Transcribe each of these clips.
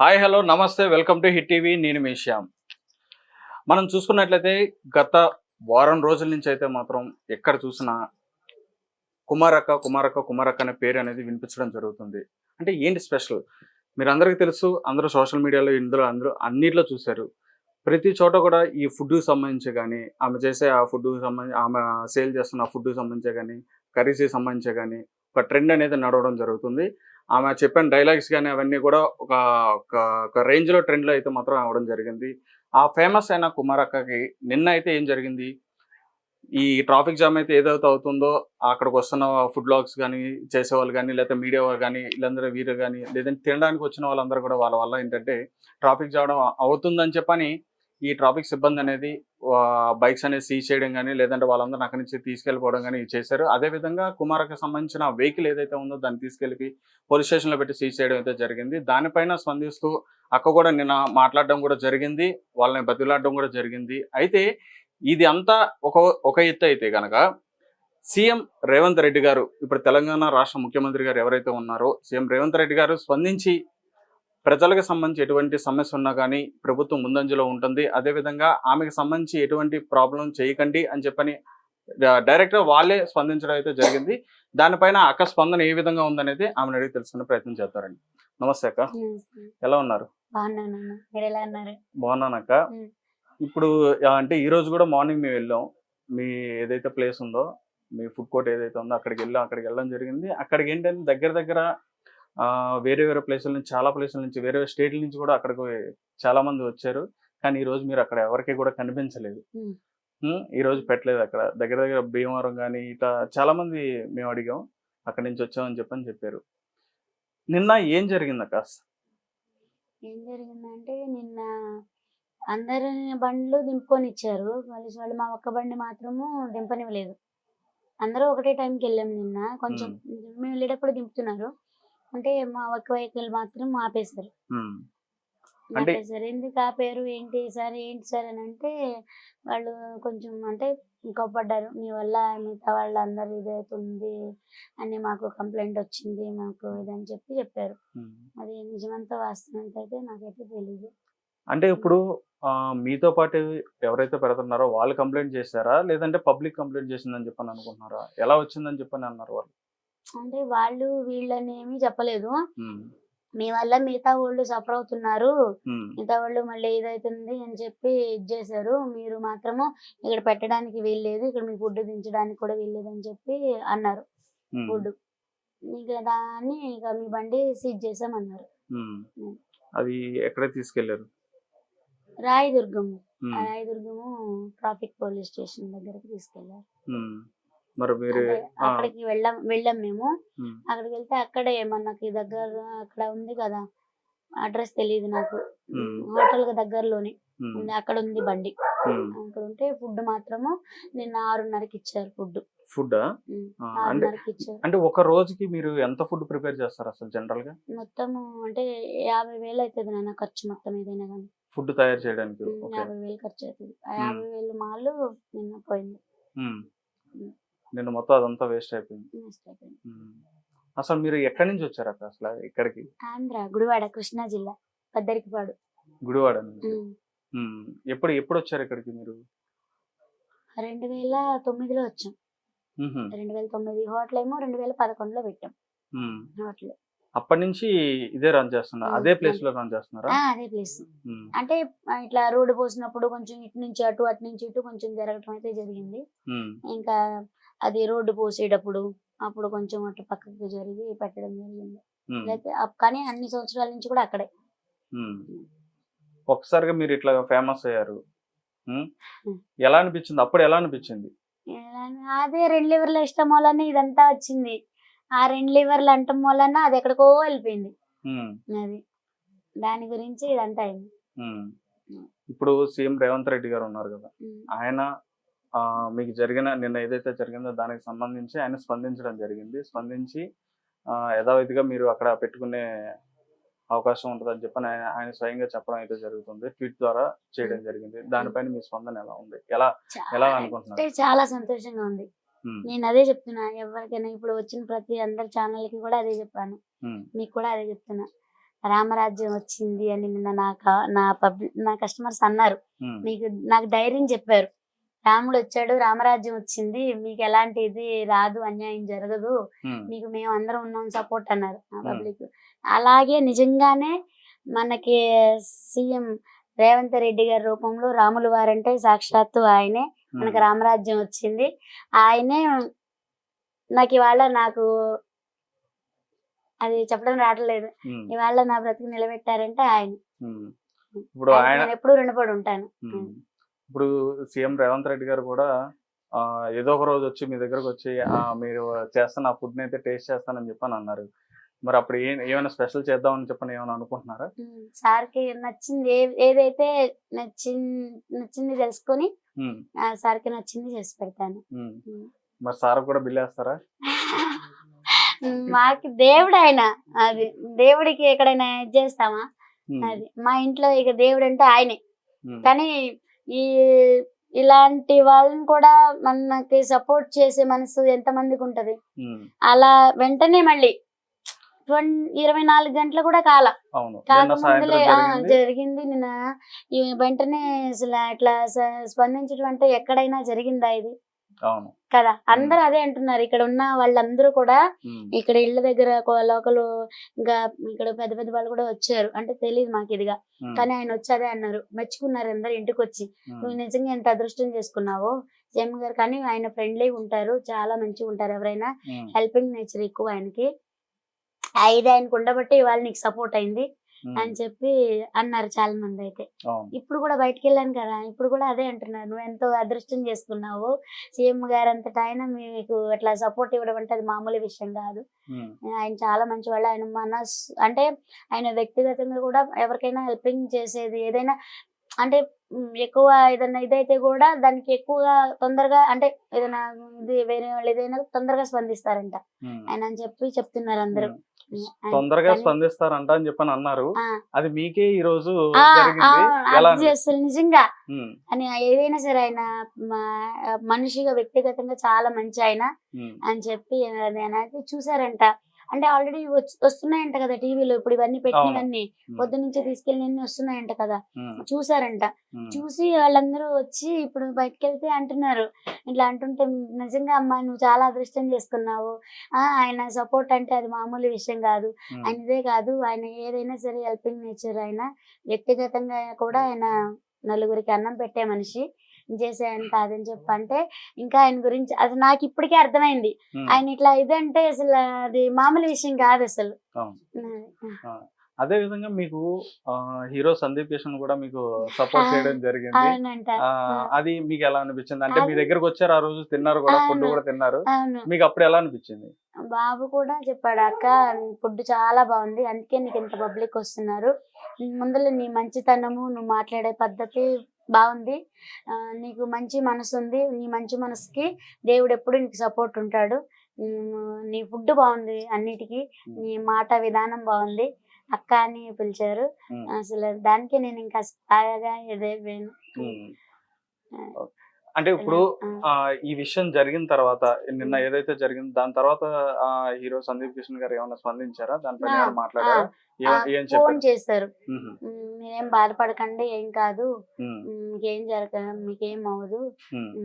Hi hello namaste welcome to hit TV. నేను మీ శ్యామ్. మనం చూసుకున్నట్లయితే గత వారం రోజుల నుంచి అయితే మాత్రం ఎక్కడ చూసినా కుమారక్క కుమారక్క కుమారక్క అనే పేరు అనేది వినిపించడం జరుగుతుంది. అంటే ఏంటి స్పెషల్? మీరు అందరికీ తెలుసు అందరూ సోషల్ మీడియాలో ఇందులో అందరూ అన్నిట్లో చూశారు. ప్రతి చోట కూడా ఈ ఫుడ్కి సంబంధించి కానీ ఆమె చేసే ఆ ఫుడ్కి సంబంధించి ఆమె సేల్ చేస్తున్న ఫుడ్కి సంబంధించి కానీ కర్రీస్కి సంబంధించి కానీ ఒక ట్రెండ్ అనేది నడవడం జరుగుతుంది. ఆమె చెప్పిన డైలాగ్స్ కానీ అవన్నీ కూడా ఒక ఒక- రేంజ్లో ట్రెండ్లో అయితే మాత్రం అవడం జరిగింది. ఆ ఫేమస్ అయిన కుమారక్కకి నిన్న అయితే ఏం జరిగింది? ఈ ట్రాఫిక్ జామ్ అయితే ఏదైతే అవుతుందో అక్కడికి వస్తున్న ఫుడ్ బ్లాగ్స్ కానీ చేసేవాళ్ళు కానీ లేకపోతే మీడియా వాళ్ళు కానీ వీళ్ళందరూ వీరు కానీ లేదంటే తినడానికి వచ్చిన వాళ్ళందరూ కూడా వాళ్ళ వల్ల ఏంటంటే ట్రాఫిక్ జామ్ అవుతుందని చెప్పని ఈ ట్రాఫిక్ సిబ్బంది అనేది బైక్స్ అనేది సీజ్ చేయడం కానీ లేదంటే వాళ్ళందరూ అక్కడి నుంచి తీసుకెళ్ళిపోవడం కానీ చేశారు. అదేవిధంగా కుమార్కి సంబంధించిన వెహికల్ ఏదైతే ఉందో దాన్ని తీసుకెళ్ళి పోలీస్ స్టేషన్లో పెట్టి సీజ్ చేయడం అయితే జరిగింది. దానిపైన స్పందిస్తూ అక్క కూడా నిన్న మాట్లాడడం కూడా జరిగింది. వాళ్ళని బతిలాడడం కూడా జరిగింది. అయితే ఇది అంతా ఒక ఒక ఎత్తు అయితే కనుక సీఎం రేవంత్ రెడ్డి గారు ఇప్పుడు తెలంగాణ రాష్ట్ర ముఖ్యమంత్రి గారు ఎవరైతే ఉన్నారో సీఎం రేవంత్ రెడ్డి గారు స్పందించి ప్రజలకు సంబంధించి ఎటువంటి సమస్య ఉన్నా కానీ ప్రభుత్వం ముందంజలో ఉంటుంది. అదేవిధంగా ఆమెకు సంబంధించి ఎటువంటి ప్రాబ్లం చేయకండి అని చెప్పని డైరెక్ట్గా వాళ్ళే స్పందించడం అయితే జరిగింది. దానిపైన అక్క స్పందన ఏ విధంగా ఉందనేది ఆమెను అడిగి తెలుసుకునే ప్రయత్నం చేస్తారండి. నమస్తే అక్క. ఎలా ఉన్నారు? బాగున్నానక్క. ఇప్పుడు అంటే ఈ రోజు కూడా మార్నింగ్ మేము వెళ్ళాం. మీ ఏదైతే ప్లేస్ ఉందో మీ ఫుడ్ కోర్ట్ ఏదైతే ఉందో అక్కడికి వెళ్ళాం. అక్కడికి వెళ్ళడం జరిగింది. అక్కడికి ఏంటంటే దగ్గర దగ్గర వేరే వేరే ప్లేసుల నుంచి చాలా ప్లేసుల నుంచి వేరే వేరే స్టేట్ల నుంచి కూడా అక్కడికి చాలా మంది వచ్చారు. కానీ ఈ రోజు మీరు అక్కడ ఎవరికి కూడా కనిపించలేదు. ఈ రోజు పెట్టలేదు అక్కడ. దగ్గర దగ్గర భీమవరం కానీ ఇట్లా చాలా మంది మేము అడిగాం. అక్కడి నుంచి వచ్చామని చెప్పని చెప్పారు. నిన్న ఏం జరిగింది అక్క? ఏం జరిగిందంటే నిన్న అందరి బండ్లు దింపుకొని ఇచ్చారు. మళ్ళీ వాళ్ళు మా ఒక్క బండి మాత్రము దింపనివ్వలేదు. అందరూ ఒకటే టైంకి వెళ్ళాం నిన్న. కొంచెం మేము వెళ్ళేటప్పుడు దింపుతున్నారు. అంటే మా ఒక్క వెహికల్ మాత్రం ఆపేశారు. అంటే- ఎందుకు ఆపారు? ఏంటి సార్? ఏంటి సార్ అని అంటే వాళ్ళు కొంచెం అంటే కోప్పడ్డారు. మీ వల్ల మిగతా వాళ్ళందరూ ఇదవుతుంది అని మాకు కంప్లైంట్ వచ్చింది మాకు ఇదని చెప్పి చెప్పారు. అది నిజమంతా వాస్తవం అయితే నాకైతే తెలియదు అంటే ఇప్పుడు మీతో పాటు ఎవరైతే పెడుతున్నారో వాళ్ళు కంప్లైంట్ చేశారా? లేదంటే పబ్లిక్ కంప్లైంట్ చేసిందని చెప్పని అనుకుంటున్నారా? ఎలా వచ్చిందని చెప్పని అన్నారు వాళ్ళు? అంటే వాళ్ళు వీళ్ళని ఏమీ చెప్పలేదు మీ వల్ల మిగతా వాళ్ళు సఫర్ అవుతున్నారు. మిగతా వాళ్ళు మళ్ళీ ఇదవుతుంది అని చెప్పి ఇది చేశారు. మీరు మాత్రము ఇక్కడ పెట్టడానికి వీల్లేదు. ఇక్కడ మీ ఫుడ్ దించడానికి కూడా వీల్లేదు అని చెప్పి అన్నారు. ఫుడ్ ఇక దాన్ని ఇక మీ బండి సీజ్ చేసామన్నారు. అది ఎక్కడ తీసుకెళ్ళారు? Rayadurgam um, Rayadurgam traffic police station దగ్గరికి తీసుకెళ్ళారు. మరి మీరు అక్కడికి వెళ్ళాం వెళ్ళాం మేము. అక్కడికి వెళ్తే అక్కడే మనకి దగ్గర అక్కడ ఉంది కదా అడ్రస్ తెలియదు నాకు. హోటల్ దగ్గరలోనే అక్కడ ఉంది బండి. అక్కడ ఉంటే ఫుడ్ మాత్రము నిన్న ఆరున్నరకి ఇచ్చారు ఫుడ్ ఫుడ్డా? ఆ, అంటే అంటే ఒక రోజుకి మీరు ఎంత ఫుడ్ ప్రిపేర్ చేస్తారు అసలు జనరల్గా మొత్తము అంటే యాభై వేలు అవుతుంది నాన్న ఖర్చు మొత్తం ఏదైనా కానీ ఫుడ్ తయారు చేయడానికి యాభై వేలు ఖర్చు అవుతుంది యాభై వేలు మాలు నిన్న పోయింది. నిన్న మొత్తం అదంతా వేస్ట్ అయిపోయింది వేస్ట్ అయిపోయింది ఉమ్. అసలు మీరు ఎక్కడి నుంచి వచ్చారు అక్క అసలు ఇక్కడికి ఆంధ్ర గుడివాడ కృష్ణా జిల్లా పెద్దరికిపాడు గుడివాడ నుంచి ఉమ్. ఉమ్. ఎప్పుడు ఎప్పుడు వచ్చారు ఇక్కడికి మీరు రెండు వేల తొమ్మిదిలో వచ్చాం ఉహుం. రెండు వేల తొమ్మిది హోటల్ ఏమో రెండు వేల పదకొండులో పెట్టాం ఉమ్. హోటల్ అప్పటి నుంచి ఇదే రన్ చేస్తున్నారు ఉమ్. అదే ప్లేస్లో రన్ చేస్తున్నారా ఆ, అదే ప్లేస్ ఉమ్. అంటే ఆ, ఇట్లా రోడ్డు పోసినప్పుడు కొంచెం ఇటు నుంచి అటు అటు నుంచి ఇటు కొంచెం జరగటం అయితే జరిగింది ఉమ్. ఇంకా అది రోడ్డు పోసేటప్పుడు అప్పుడు కొంచెం అటు పక్కకి జరిగి పెట్టడం జరిగింది. లేకపోతే కానీ అన్ని సంవత్సరాల నుంచి కూడా అక్కడే ఉమ్. ఒక్కసారిగా మీరు ఇట్లా ఫేమస్ అయ్యారు. ఎలా అనిపించింది అప్పుడు ఎలా అనిపించింది అదే రెండు లివర్ల ఇష్టం వల్లనే ఇదంతా వచ్చింది ఆ రెండు లివర్లు అంటం వలన అది ఎక్కడికో వెళ్ళిపోయింది. అది దాని గురించి ఇదంతా అయింది. ఇప్పుడు సీఎం రేవంత్ రెడ్డి గారు ఉన్నారు కదా. ఆయన మీకు జరిగిన నిన్న ఏదైతే జరిగిందో దానికి సంబంధించి ఆయన స్పందించడం జరిగింది. స్పందించి ఆ, యథావిధిగా మీరు అక్కడ పెట్టుకునే అవకాశం ఉంటుందని చెప్పని ఆయన ఆయన స్వయంగా చెప్పడం అయితే జరుగుతుంది. ట్వీట్ ద్వారా చేయడం జరిగింది. దానిపైన మీ స్పందన ఎలా ఉంది? ఎలా ఎలా అనుకుంటున్నారు? చాలా సంతోషంగా ఉంది. నేను అదే చెప్తున్నా. ఎవరికైనా ఇప్పుడు వచ్చిన ప్రతి అందరి ఛానల్కి కూడా అదే చెప్పాను. మీకు కూడా అదే చెప్తున్నా. రామరాజ్యం వచ్చింది అని నిన్న నా నా పబ్లిక్ నా కస్టమర్స్ అన్నారు. మీకు నాకు ధైర్యం చెప్పారు. రాముడు వచ్చాడు రామరాజ్యం వచ్చింది మీకు ఎలాంటి ఇది రాదు అన్యాయం జరగదు మీకు మేము అందరం ఉన్నాం సపోర్ట్ అన్నారు. పబ్లిక్. అలాగే నిజంగానే మనకి సీఎం రేవంత్ రెడ్డి గారి రూపంలో రాములు వారంటే సాక్షాత్తు ఆయనే మనకి రామరాజ్యం వచ్చింది. ఆయనే నాకు ఇవాళ నాకు అది చెప్పడం రావట్లేదు. ఇవాళ నా బ్రతుకు నిలబెట్టారంటే ఆయన. ఇప్పుడు ఎప్పుడూ రుణపడి ఉంటాను. ఉమ్. ఇప్పుడు సీఎం రేవంత్ రెడ్డి గారు కూడా ఏదో ఒక రోజు వచ్చి మీ దగ్గరకు వచ్చి మీరు చేస్తున్న ఆ ఫుడ్ అయితే టేస్ట్ చేస్తానని చెప్పని అన్నారు. మరి అప్పుడు ఏమైనా స్పెషల్ చేద్దామని చెప్పని ఏమైనా అనుకుంటున్నారా? సార్కి నచ్చింది ఏదైతే నచ్చింది నచ్చింది తెలుసుకొని సార్కి నచ్చింది చేసి పెడతాను. మరి సార్ కూడా బిల్ వేస్తారా? మాకి దేవుడు ఆయన అది దేవుడికి ఎక్కడైనా చేస్తామా? అది మా ఇంట్లో ఇక దేవుడు అంటే ఆయనే. కానీ ఈ ఇలాంటి వాళ్ళని కూడా మనకి సపోర్ట్ చేసే మనసు ఎంత మందికి ఉంటది? అలా వెంటనే మళ్ళీ ఇరవై నాలుగు గంటలు కూడా కాల. కాకముందులే జరిగింది. నిన్న. ఈ వెంటనే అసలు అట్లా స్పందించడం అంటే ఎక్కడైనా జరిగిందా ఇది? కదా? అందరూ అదే అంటున్నారు. ఇక్కడ ఉన్న వాళ్ళందరూ కూడా ఇక్కడ ఇళ్ళ దగ్గర లోకల్ ఇంకా ఇక్కడ పెద్ద పెద్ద వాళ్ళు కూడా వచ్చారు. అంటే తెలియదు మాకు ఇదిగా. కానీ ఆయన వచ్చి అదే అన్నారు. మెచ్చుకున్నారు అందరు ఇంటికి వచ్చి. నువ్వు నిజంగా ఎంత అదృష్టం చేసుకున్నావో జయమ్మ గారు? కానీ ఆయన ఫ్రెండ్లీ ఉంటారు. చాలా మంచిగా ఉంటారు. ఎవరైనా హెల్పింగ్ నేచర్ ఎక్కువ ఆయనకి. ఐదు ఆయనకు ఉండబట్టి ఇవాళ నీకు సపోర్ట్ అయింది. అని చెప్పి అన్నారు చాలా మంది అయితే ఇప్పుడు కూడా బయటికి వెళ్ళాను కదా ఇప్పుడు కూడా అదే అంటున్నారు. నువ్వు ఎంతో అదృష్టం చేసుకున్నావు. సీఎం గారు అంతటా ఆయన మీకు అట్లా సపోర్ట్ ఇవ్వడం అంటే అది మామూలు విషయం కాదు. ఆయన చాలా మంచి వాళ్ళు ఆయన మనస్ అంటే ఆయన వ్యక్తిగతంగా కూడా ఎవరికైనా హెల్పింగ్ చేసేది ఏదైనా అంటే ఎక్కువ ఏదైనా ఇదైతే కూడా దానికి ఎక్కువగా తొందరగా అంటే ఏదైనా ఇది వేరే వాళ్ళు ఏదైనా తొందరగా స్పందిస్తారంట. ఆయన అని చెప్పి చెప్తున్నారు అందరూ. తొందరగా స్పందిస్తారంట అని చెప్పని అన్నారు. అది మీకే ఈ రోజు అసలు నిజంగా. అని ఏదైనా సరే ఆయన మనిషిగా వ్యక్తిగతంగా చాలా మంచి ఆయన అని చెప్పి చూసారంట. అంటే ఆల్రెడీ వస్తున్నాయంట కదా టీవీలో ఇప్పుడు ఇవన్నీ పెట్టినవన్నీ. పొద్దు నుంచి తీసుకెళ్ళి అన్ని వస్తున్నాయంట కదా. చూసారంట. చూసి వాళ్ళందరూ వచ్చి ఇప్పుడు బయటకు వెళ్తే అంటున్నారు. ఇట్లా అంటుంటే నిజంగా అమ్మా నువ్వు చాలా అదృష్టం చేసుకున్నావు. ఆ ఆయన సపోర్ట్ అంటే అది మామూలు విషయం కాదు. ఆయన ఇదే కాదు. ఆయన ఏదైనా సరే హెల్పింగ్ నేచర్ ఆయన. వ్యక్తిగతంగా కూడా ఆయన నలుగురికి అన్నం పెట్టే మనిషి. చేసే ఆయన కాదని చెప్పి అంటే ఇంకా ఆయన గురించి అసలు నాకు ఇప్పటికే అర్థమైంది. ఆయన ఇట్లా ఇదంటే అసలు అది మామూలు విషయం కాదు అసలు. అది. విధంగా మీకు హీరో సందీప్ కిషన్ కూడా మీకు సపోర్ట్ చేయడం జరిగింది. అది మీకు ఎలా అనిపించింది? అంటే మీ దగ్గరకు వచ్చారు ఆ రోజు తిన్నారు కూడా ఫుడ్. కూడా తిన్నారు. మీకు అప్పుడు ఎలా అనిపించింది? బాబు కూడా చెప్పాడు అక్క ఫుడ్ చాలా బాగుంది అందుకే నీకు ఇంత పబ్లిక్ వస్తున్నారు. ముందులో నీ మంచితనము నువ్వు మాట్లాడే పద్ధతి బాగుంది. నీకు మంచి మనసు ఉంది. నీ మంచి మనసుకి దేవుడు ఎప్పుడు నీకు సపోర్ట్ ఉంటాడు. నీ ఫుడ్ బాగుంది అన్నిటికీ. నీ మాట విధానం బాగుంది. అక్క అని పిలిచారు. అసలు దానికి నేను ఇంకా స్థాయిగా ఇదే వేను. ఉమ్. అంటే ఇప్పుడు ఈ విషయం జరిగిన తర్వాత నిన్న ఏదైతే జరిగిందో దాని తర్వాత హీరో సందీప్ కిషన్ గారు ఏమైనా స్పందించారా? ఏమైనా మాట్లాడారా? ఫోన్ ఉమ్, మీరేం బాధపడకండి ఏం కాదు. మీకేం జరగ మీకేం అవ్వదు.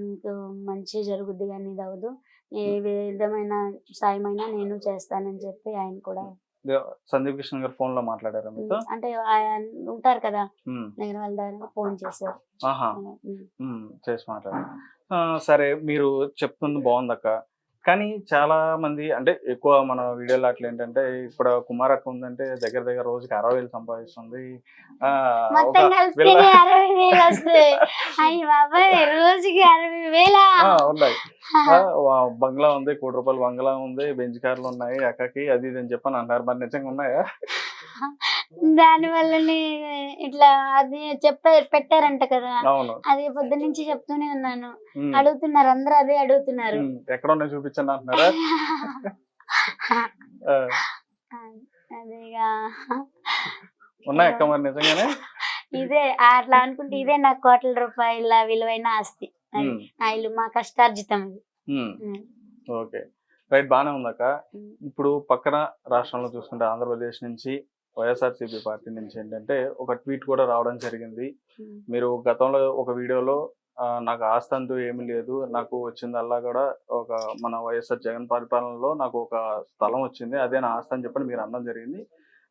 మీకు మంచి జరుగుద్ది కానీ ఇది అవ్వదు. ఏ విధమైన సాయమైనా నేను చేస్తానని చెప్పి ఆయన కూడా సందీప్ కిషన్ గారు ఫోన్లో మాట్లాడారా మీతో? అంటే ఆయన ఉంటారు కదా దగ్గర వాళ్ళ ఫోన్ చేశారు. చేసి మాట్లాడారు. సరే మీరు చెప్తుంది బాగుందక్క. కానీ చాలా మంది అంటే ఎక్కువ మన వీడియోలో అట్లా ఏంటంటే ఇప్పుడు కుమార్ అక్క ఉందంటే దగ్గర దగ్గర రోజుకి అరవై వేలు సంపాదిస్తుంది. ఉన్నాయి. బంగ్లా ఉంది కోటి రూపాయల బంగ్లా ఉంది బెంచ్ కార్లు ఉన్నాయి అక్కకి అది ఇది అని చెప్పని అంటారు మరి నిజంగా ఉన్నాయా? దాని వల్లనే ఇట్లా అది చెప్పే పెట్టారంట కదా. అవును. అది పొద్దు నుంచి చెప్తూనే ఉన్నాను. అడుగుతున్నారు అందరూ అదే అడుగుతున్నారు. ఎక్కడ ఉన్నాయి చూపించండి అంటున్నారా? అదేగా ఉన్నాయి అక్క మరి నిజంగానే? ఇదే అట్లా అనుకుంటే ఇదే నా కోట్ల రూపాయల విలువైన ఆస్తి. ఇల్లు మా కష్టార్జితం. ఓకే. రైట్ బాగానే ఉందక్క. ఇప్పుడు పక్కన రాష్ట్రంలో చూసుకుంటే ఆంధ్రప్రదేశ్ నుంచి వైఎస్ఆర్సీపీ పార్టీ నుంచి ఏంటంటే ఒక ట్వీట్ కూడా రావడం జరిగింది. ఉమ్. మీరు గతంలో ఒక వీడియోలో నాకు ఆస్తి అంటూ ఏమీ లేదు నాకు వచ్చిందల్లా కూడా ఒక మన వైఎస్ఆర్ జగన్ పరిపాలనలో నాకు ఒక స్థలం వచ్చింది అదే నా ఆస్తి అని చెప్పని మీరు అనడం జరిగింది.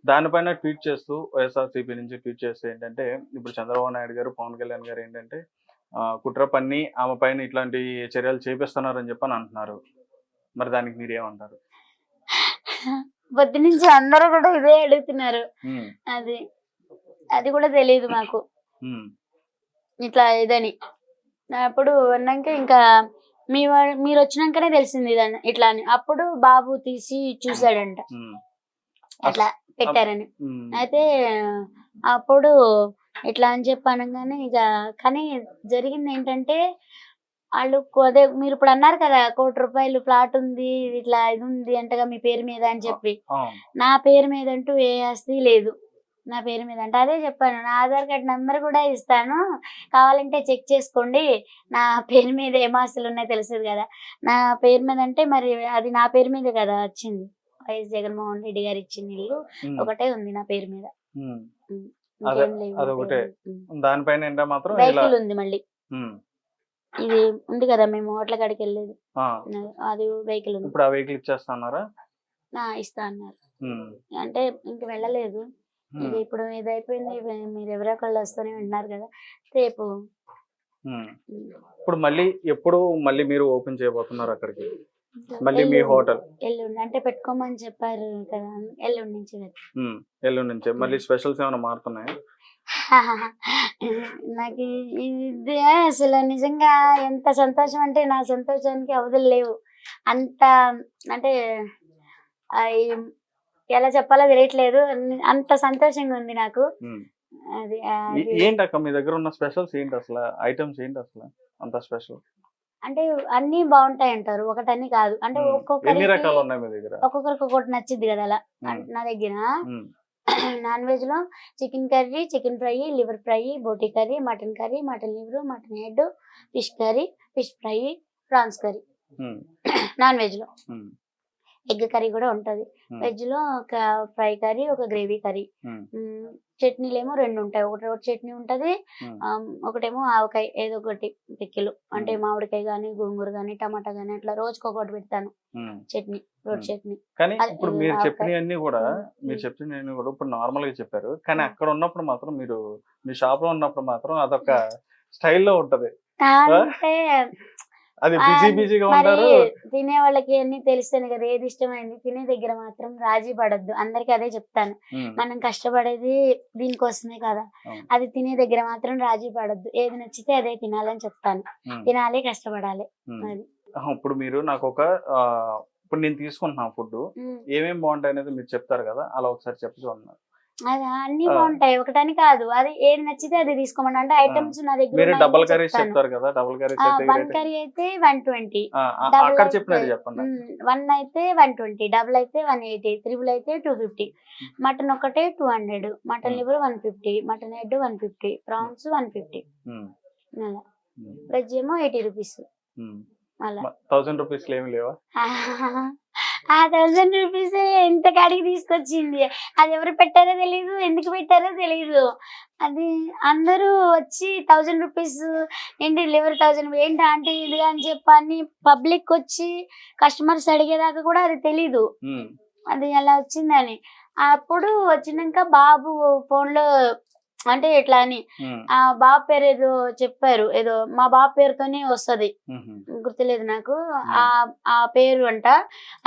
దానిపైన ట్వీట్ చేస్తూ వైఎస్ఆర్సీపీ నుంచి ట్వీట్ చేస్తూ ఏంటంటే ఇప్పుడు చంద్రబాబు నాయుడు గారు పవన్ కళ్యాణ్ గారు ఏంటంటే కుట్ర పన్ని ఆమె పైన ఇట్లాంటి చర్యలు చేపిస్తున్నారని చెప్పని అంటున్నారు. మరి దానికి మీరు ఏమంటారు పొద్దు నుంచి అందరూ కూడా ఇదే అడుగుతున్నారు. అది అది కూడా తెలియదు మాకు. ఇట్లా ఇదని. అప్పుడు అన్నాక ఇంకా మీ మీరు వచ్చినాకనే తెలిసింది ఇదని ఇట్లా అని. అప్పుడు బాబు తీసి చూసాడంట అట్లా పెట్టారని. అయితే అప్పుడు ఇట్లా అని చెప్పి అనగానే ఇక కానీ జరిగింది ఏంటంటే వాళ్ళు అదే మీరు ఇప్పుడు అన్నారు కదా కోటి రూపాయలు ప్లాట్ ఉంది ఇట్లా ఇది ఉంది అంటగా మీ పేరు మీద అని చెప్పి. నా పేరు మీద అంటూ ఏ ఆస్తి లేదు. నా పేరు మీద అంటే అదే చెప్పాను. నా ఆధార్ కార్డ్ నెంబర్ కూడా ఇస్తాను. కావాలంటే చెక్ చేసుకోండి. నా పేరు మీద ఏం ఆస్తులు ఉన్నాయో తెలుస్తుంది కదా. నా పేరు మీద అంటే మరి అది నా పేరు మీద కదా వచ్చింది. వైఎస్ జగన్మోహన్ రెడ్డి గారు ఇచ్చిన ఇల్లు ఒకటే ఉంది నా పేరు మీద. దానిపైన ఉంది మళ్ళీ. ఇది ఉంది కదా మేము హోటల్ కాడికి వెళ్ళేది. ఆ, అది వెహికల్ ఉంది. ఇప్పుడు ఆ వెహికల్ ఇచ్చేస్తున్నారా ఆ, ఇస్తా అన్నారు. ఉమ్, అంటే ఇంక వెళ్ళలేదు. ఉమ్, ఇది ఇప్పుడు ఇది అయిపోయింది ఇవి మీరు ఎవరో ఒకళ్ళు వస్తూనే ఉన్నారు కదా రేపు ఉమ్. ఇప్పుడు మళ్ళీ ఎప్పుడు మళ్ళీ మీరు ఓపెన్ చేయబోతున్నారు అక్కడికి? మళ్ళీ మీ ఎల్లుండి. హోటల్? ఎల్లుండి. అంటే పెట్టుకోమని చెప్పారు కదా ఎల్లుండి నుంచి. ఉమ్, ఎల్లుండి నుంచే. మళ్ళీ స్పెషల్స్ ఏమైనా మారుతున్నాయి? నాకు ఇది అసలు నిజంగా ఎంత సంతోషం అంటే నా సంతోషానికి అవధులు లేవు. అంత అంటే ఎలా చెప్పాలో తెలియట్లేదు. అంత సంతోషంగా ఉంది నాకు. అది ఆ, అది- ఏంటి అక్క మీ దగ్గర ఉన్న స్పెషల్స్ ఏంటి అసలు? ఐటమ్స్ ఏంటి అసలు? అంత స్పెషల్? అంటే అన్ని బాగుంటాయి అంటారు. ఒకటని కాదు. అంటే ఒక్కొక్కరికి ఒక్కొక్కరికి ఒక్కొక్కటి నచ్చిద్ది కదా అలా. నా దగ్గర నాన్ వెజ్లో chicken curry chicken fry liver fry boti curry mutton curry mutton liver mutton head fish curry fish fry prawns curry. Non వెజ్లో. ఉమ్, ఎగ్ కర్రీ కూడా ఉంటది. ఉమ్, వెజ్లో ఒక ఫ్రై కర్రీ ఒక గ్రేవీ కర్రీ. చట్నీలు ఏమో రెండు ఉంటాయి ఒకటి రోడ్ చట్నీ ఉంటది ఒకటేమో ఆవకాయ ఏదో ఒకటి పిక్కిలు అంటే మ్మ్. మామిడికాయ గానీ గోంగూర గానీ టమాటా గానీ అట్లా రోజుకి ఒకటి పెడతాను. చట్నీ రోడ్. చట్నీ కానీ ఇప్పుడు మీరు. చెప్పినవన్నీ కూడా మీరు. చెప్పినవన్నీ కూడా ఇప్పుడు నార్మల్గా చెప్పారు కానీ. అక్కడ ఉన్నప్పుడు మాత్రం మీరు మీ షాప్లో ఉన్నప్పుడు మాత్రం అదొక స్టైల్లో ఉంటది అంటే అది బిజీ బిజీగా మరి ఉంటారు. తినే వాళ్ళకి అన్ని తెలిస్తేనే కదా ఏది ఇష్టమైంది? తినే దగ్గర మాత్రం రాజీ పడద్దు. అందరికి అదే చెప్తాను. మనం కష్టపడేది దీనికోసమే కదా. అది తినే దగ్గర మాత్రం రాజీ పడద్దు. ఏది నచ్చితే అదే తినాలని చెప్తాను. తినాలి కష్టపడాలి. అది. ఇప్పుడు మీరు నాకు ఒక ఇప్పుడు నేను తీసుకుంటున్నా ఫుడ్. ఏమేమి బాగుంటాయి అనేది మీరు చెప్తారు కదా అలా ఒకసారి ఉన్నారు అది అన్ని. బాగుంటాయి. ఒకటని కాదు. అది ఏది నచ్చితే అది తీసుకోమని అంటే ఐటమ్స్ నా దగ్గర డబల్ చెప్తాను. చెప్తారు కదా? డబల్ అయితే వన్ కర్రీ అయితే వన్ ట్వంటీ. అక్కడ చెప్పినట్టు చెప్పండి. వన్ అయితే వన్ ట్వంటీ. డబుల్ అయితే వన్ ఎయిటీ. త్రిబుల్ అయితే టూ ఫిఫ్టీ. మటన్ ఒకటే two hundred. Mutton. Liver one fifty. Mutton head one fifty. Prawns one fifty. అలా. వెజ్ ఏమో ఎయిటీ రూపీస్. అలా. థౌసండ్ రూపీస్ ఏమి లేవా? ఆ థౌసండ్ రూపీస్ ఎంత కాడికి తీసుకొచ్చింది? అది ఎవరు పెట్టారో తెలియదు ఎందుకు పెట్టారో తెలియదు అది అందరూ వచ్చి థౌసండ్ రూపీస్ ఏంటి లివర్ థౌసండ్ ఏంటి ఆంటీ ఇది అని చెప్పని పబ్లిక్ వచ్చి కస్టమర్స్ అడిగేదాకా కూడా అది తెలీదు. అది అలా వచ్చిందని. అప్పుడు వచ్చినాక బాబు ఫోన్లో అంటే ఇట్లా అని? ఆ బాబు పేరు ఏదో చెప్పారు. ఏదో మా బాబు పేరుతోనే వస్తది. గుర్తులేదు నాకు. ఆ ఆ పేరు అంట.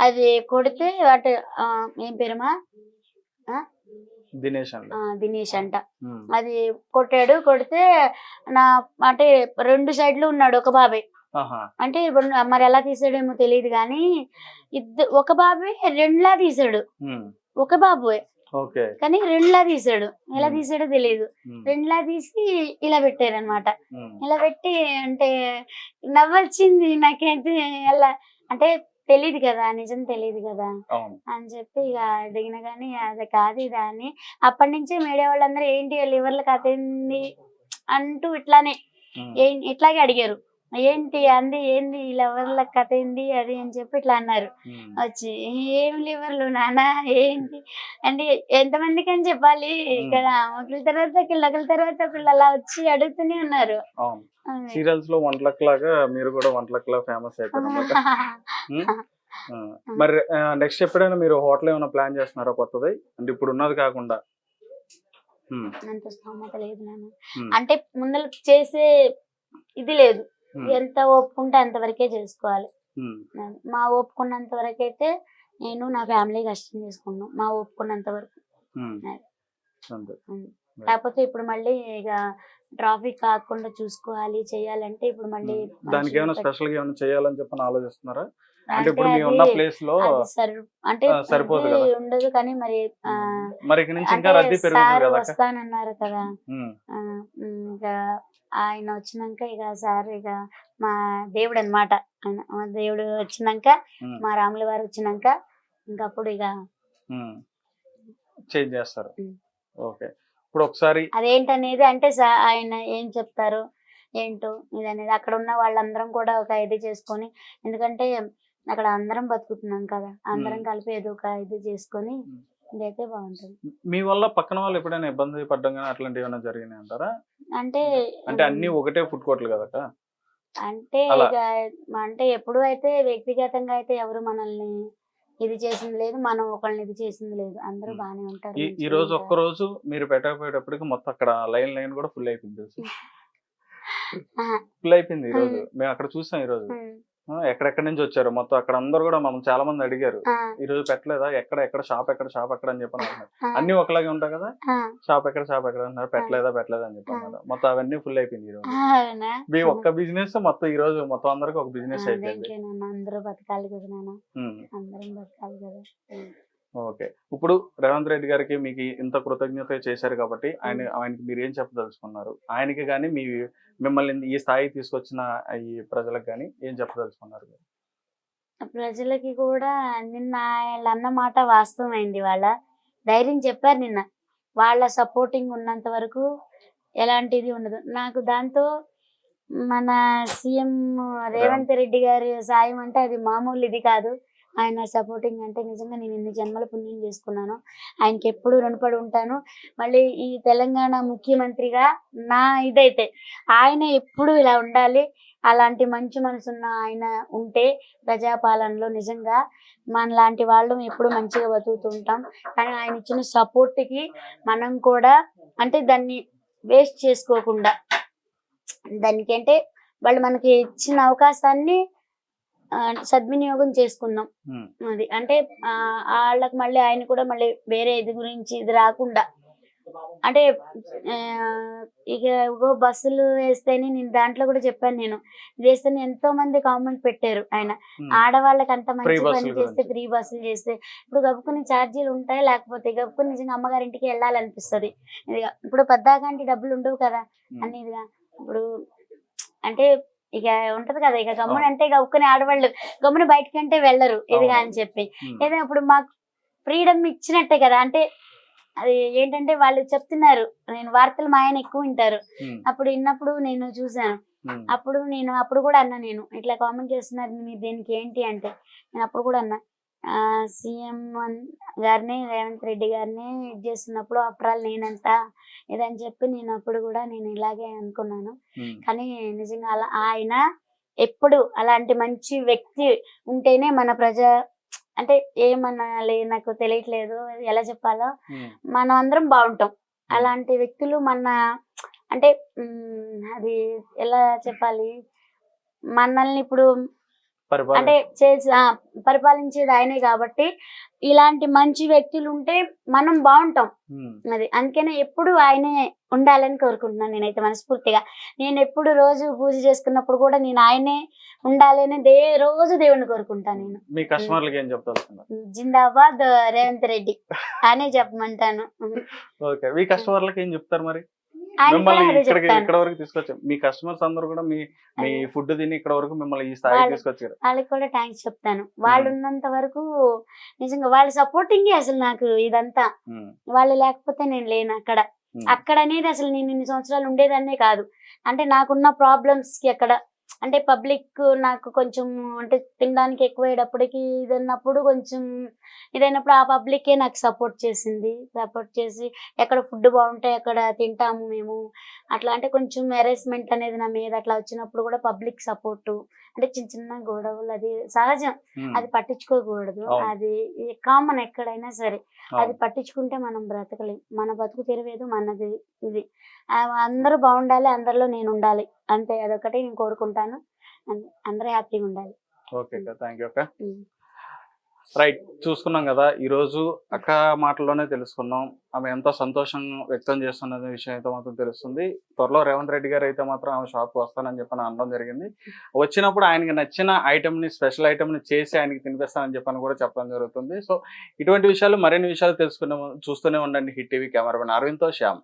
అది కొడితే అటు ఆ, ఏం పేరమ్మా? దినేష్ అండి ఆ, దినేష్ అంట. అది కొట్టాడు. కొడితే నా అంటే రెండు సైడ్లు ఉన్నాడు ఒక బాబాయ్ ఆహా, అంటే ఇప్పుడు మరి ఎలా తీసాడేమో తెలియదు కానీ ఇద్దరు ఒక బాబే రెండులా తీసాడు. ఉమ్, ఒక బాబుయే ఓకే కానీ రెండులా తీసాడు. ఎలా. తీసాడో తెలియదు రెండులా తీసి ఇలా పెట్టారు అనమాట ఉమ్, ఇలా పెట్టి అంటే నవ్వొచ్చింది నాకైతే అలా అంటే తెలియదు కదా నిజం తెలియదు కదా అని చెప్పి ఇక అడిగిన కానీ అది కాదు ఇది అని. అప్పటి నుంచే మీడియా వాళ్ళందరూ ఏంటి లివర్లు కథ అంటూ ఇట్లానే ఇట్లాగే అడిగారు. ఏంటి అంది ఏంది లవర్ల కథ ఏంది అది అని చెప్పి ఇట్లా అన్నారు. వచ్చి ఏం లివర్లు నాన్న? ఏంటి? అంటే ఎంతమందికి అని చెప్పాలి? ఇక్కడ ఒకళ్ళ తర్వాత ఒకళ్ళు తర్వాత ఒకళ్ళు అలా వచ్చి అడుగుతూనే ఉన్నారు. సీరియల్స్లో వంటలకు లాగా మీరు కూడా వంటలకు లాగా ఫేమస్ అయిపోయారు మరి నెక్స్ట్ ఎప్పుడైనా మీరు హోటల్ ఏమైనా ప్లాన్ చేస్తున్నారా కొత్తది? అంటే ఇప్పుడు ఉన్నది కాకుండా. ఉమ్, అంత స్తోమత లేదు నాన్న. ఉమ్, అంటే ముందర చేసే ఇది లేదు. ఎంత ఒప్పుకుంటే అంతవరకే చేసుకోవాలి. ఉమ్, అది. మా ఒప్పుకున్నంత వరకు అయితే నేను నా ఫ్యామిలీ కష్టం చేసుకున్నాను మా ఒప్పుకున్నంత వరకు. కాకపోతే ఇప్పుడు మళ్ళీ ఇక ట్రాఫిక్ కాకుండా చూసుకోవాలి చేయాలంటే ఇప్పుడు మళ్ళీ దానికి ఏమైనా స్పెషల్గా ఏమైనా చేయాలని చెప్పని ఆలోచిస్తున్నారా? అంటే అంటే ఇప్పుడు మీ ఉన్న అది- ప్లేస్లో అది సరి- అంటే ఆ, సరిపోదు ఇది కదా. ఉండదు కానీ మరి ఆ, మరి ఇక నుంచి ఇంకా అంటే రద్దీ పెరుగుతుంది సార్ కదా? వస్తానన్నారు కదా. ఇక ఆయన వచ్చినాక ఇక సార్ ఇక మా దేవుడు అనమాట మా దేవుడు వచ్చినాక మా రాముల వారు వచ్చినాక ఇంకప్పుడు ఇక. చేంజ్ చేస్తారు. ఓకే. ఇప్పుడు ఒకసారి అదేంటనేది అంటే ఆయన ఏం చెప్తారు? ఏంటో ఇది అనేది అక్కడ ఉన్న వాళ్ళందరం కూడా ఒక ఇది చేసుకొని ఎందుకంటే అక్కడ అందరం బతుకుతున్నాం కదా అందరం. కలిపి ఏదో ఒక ఇది చేసుకొని. ఇదైతే బాగుంటుంది మీ వల్ల పక్కన వాళ్ళు ఎప్పుడైనా ఇబ్బంది పడ్డం కానీ అట్లాంటివి ఏమైనా జరిగినాయి అంటారా అంటే అంటే అన్ని ఒకటే ఫుడ్ కోర్టులు కదక్క అంటే అంటే ఎప్పుడు అయితే వ్యక్తిగతంగా అయితే ఎవరు మనల్ని ఇది చేసింది లేదు మనం ఒకళ్ళని ఇది చేసింది లేదు అందరూ. బాగానే ఉంటారు ఈ రోజు. ఒక్క రోజు మీరు పెట్టకపోయేటప్పటికి మొత్తం అక్కడ లైన్ లైన్ కూడా ఫుల్ అయిపోయింది. ఫుల్ అయిపోయింది ఈ రోజు మేము అక్కడ చూసాం ఈ రోజు ఎక్కడెక్కడి నుంచి వచ్చారు. మొత్తం అక్కడ అందరు కూడా మమ్మల్ని చాలా మంది అడిగారు. ఈ రోజు పెట్టలేదా? ఎక్కడ ఎక్కడ షాప్ ఎక్కడ షాప్ ఎక్కడ? అని ఆ, అన్ని ఒకలాగే ఉంటాయి కదా? షాప్ ఎక్కడ షాప్ ఎక్కడ? అన్నారు పెట్టలేదా పెట్టలేదా? అని చెప్పి అన్నారు మొత్తం అవన్నీ ఫుల్ అయిపోయింది ఈ రోజు మీ ఒక్క బిజినెస్ మొత్తం ఈ రోజు మొత్తం అందరికి ఒక బిజినెస్ అయిపోయింది. దేనికే నాన్న అందరూ బతకాలి కదా నాన్న. ఉమ్. అందరం బతకాలి కదా. ఉమ్. ఓకే. ఇప్పుడు రేవంత్ రెడ్డి గారికి మీకు ఇంత కృతజ్ఞత చేశారు కాబట్టి ఆయన ఆయనకి మీరు ఏం చెప్పదలుచుకున్నారు? ఆయనకి కానీ మీ మిమ్మల్ని ఈ స్థాయికి తీసుకొచ్చిన ఈ ప్రజలకు కానీ ఏం చెప్పదలుచుకున్నారు? ప్రజలకి కూడా నిన్న వాళ్ళ అన్న మాట వాస్తవమైంది వాళ్ళ ధైర్యం చెప్పారు నిన్న. వాళ్ళ సపోర్టింగ్ ఉన్నంత వరకు ఎలాంటిది ఉండదు. నాకు దాంతో మన సీఎం రేవంత్ రెడ్డి గారి సాయం అంటే అది మామూలు ఇది కాదు. ఆయన సపోర్టింగ్ అంటే నిజంగా నేను ఎన్ని జన్మల పుణ్యం చేసుకున్నాను. ఆయనకి ఎప్పుడు రుణపడి ఉంటాను. మళ్ళీ ఈ తెలంగాణ ముఖ్యమంత్రిగా నా ఇదైతే ఆయన ఎప్పుడు ఇలా ఉండాలి. అలాంటి మంచి మనసున్న ఆయన ఉంటే ప్రజాపాలనలో నిజంగా మనలాంటి వాళ్ళు ఎప్పుడు మంచిగా బతుకుతుంటాం. కానీ ఆయన ఇచ్చిన సపోర్ట్కి మనం కూడా అంటే దాన్ని వేస్ట్ చేసుకోకుండా దానికంటే వాళ్ళు మనకి ఇచ్చిన అవకాశాన్ని సద్వినియోగం చేసుకుందాం. అది అంటే ఆ, వాళ్ళకి మళ్ళీ ఆయన కూడా మళ్ళీ వేరే ఇది గురించి ఇది రాకుండా. అంటే ఇక బస్సులు వేస్తేనే నేను దాంట్లో కూడా చెప్పాను నేను. వేస్తేనే ఎంతో మంది కామెంట్ పెట్టారు ఆయన. ఆడవాళ్ళకి అంత మంచి పని చేస్తే. ఫ్రీ బస్సులు చేస్తే ఇప్పుడు గబుకుని ఛార్జీలు ఉంటాయి లేకపోతే గబుకుని నిజంగా అమ్మగారింటికి వెళ్ళాలనిపిస్తుంది? ఇదిగా ఇప్పుడు పద్దాకంటి డబ్బులు ఉండవు కదా ఇదిగా ఇప్పుడు అంటే ఇక ఉంటది కదా ఇక గమ్మున అంటే గబుకుని ఆడవాళ్ళు గమ్మున బయటకంటే వెళ్ళరు ఇదిగా అని చెప్పి. ఏదో ఇప్పుడు మాకు ఫ్రీడమ్ ఇచ్చినట్టే కదా అంటే అది ఏంటంటే వాళ్ళు చెప్తున్నారు నేను వార్తలు మా ఆయన ఎక్కువ వింటారు. అప్పుడు విన్నప్పుడు నేను చూసాను. అప్పుడు నేను అప్పుడు కూడా అన్నా నేను. ఇట్లా కామెంట్ చేస్తున్నారు మీరు దీనికి ఏంటి అంటే నేను అప్పుడు కూడా అన్నా. సీఎం గారిని రేవంత్ రెడ్డి గారిని ఇది చేస్తున్నప్పుడు అప్రాలు నేనంత ఇదని చెప్పి నేను అప్పుడు కూడా నేను ఇలాగే అనుకున్నాను. కానీ నిజంగా అలా ఆయన ఎప్పుడు అలాంటి మంచి వ్యక్తి ఉంటేనే మన ప్రజ అంటే ఏమనాలి నాకు తెలియట్లేదు ఎలా చెప్పాలో. మనం అందరం బాగుంటాం అలాంటి వ్యక్తులు మన అంటే అది ఎలా చెప్పాలి మనల్ని ఇప్పుడు అంటే పరిపాలించేది ఆయనే కాబట్టి ఇలాంటి మంచి వ్యక్తులు ఉంటే మనం బాగుంటాం. అది అందుకనే ఎప్పుడు ఆయనే ఉండాలని కోరుకుంటున్నాను నేనైతే మనస్ఫూర్తిగా. నేను ఎప్పుడు రోజు పూజ చేసుకున్నప్పుడు కూడా నేను ఆయనే ఉండాలి అని దే రోజు దేవుణ్ణి కోరుకుంటాను నేను. మీ కస్టమర్లకి ఏం చెప్తారు జిందాబాద్ రేవంత్ రెడ్డి. అనే చెప్పమంటాను. ఓకే. మీ కస్టమర్లకి ఏం చెప్తారు మరి? మిమ్మల్ని ఇక్కడికి ఇక్కడ వరకు తీసుకొచ్చాం మీ కస్టమర్స్ అందరూ కూడా మీ మీ. ఫుడ్ తిని ఇక్కడ వరకు మిమ్మల్ని ఈ స్థాయికి తీసుకొచ్చారు. వాళ్ళకి కూడా థ్యాంక్స్ చెప్తాను. వాళ్ళు ఉన్నంత వరకు నిజంగా వాళ్ళ సపోర్టింగ్ అసలు నాకు ఇదంతా. వాళ్ళు లేకపోతే నేను లేను అక్కడ. అక్కడ అనేది అసలు నేను ఇన్ని సంవత్సరాలు ఉండేదాన్నే కాదు. అంటే నాకున్న ప్రాబ్లమ్స్కి అక్కడ అంటే పబ్లిక్ నాకు కొంచెం అంటే తినడానికి ఎక్కువ అయ్యేటప్పటికి ఇదన్నప్పుడు కొంచెం ఇదైనప్పుడు ఆ పబ్లికే నాకు సపోర్ట్ చేసింది. సపోర్ట్ చేసి ఎక్కడ ఫుడ్ బాగుంటే అక్కడ తింటాము మేము. అట్లా అంటే కొంచెం హెరాస్మెంట్ అనేది నా మీద అట్లా వచ్చినప్పుడు కూడా పబ్లిక్ సపోర్ట్. అంటే చిన్న చిన్న గొడవలు అది సహజం. అది పట్టించుకోకూడదు. అది కామన్ ఎక్కడైనా సరే. అది. పట్టించుకుంటే మనం బ్రతకలేం. మన బతుకు తెరవేదు మనది ఇది. అందరూ బాగుండాలి అందరిలో నేను ఉండాలి అంతే అదొకటి నేను కోరుకుంటాను. అందరూ హ్యాపీగా ఉండాలి. Okay thank you. రైట్ చూసుకున్నాం కదా ఈరోజు అక్క మాటల్లోనే తెలుసుకున్నాం. ఆమె ఎంత సంతోషం వ్యక్తం చేస్తున్న విషయం అయితే మాత్రం తెలుస్తుంది. త్వరలో రేవంత్ రెడ్డి గారు అయితే మాత్రం ఆమె షాప్కి వస్తానని చెప్పని అనడం జరిగింది. వచ్చినప్పుడు ఆయనకి నచ్చిన ఐటమ్ని స్పెషల్ ఐటమ్ని చేసి ఆయనకి తినిపిస్తానని చెప్పని కూడా చెప్పడం జరుగుతుంది. సో ఇటువంటి విషయాలు మరిన్ని విషయాలు తెలుసుకునే చూస్తూనే ఉండండి. హిట్ టీవీ కెమెరామెన్ అరవింద్తో శ్యామ్.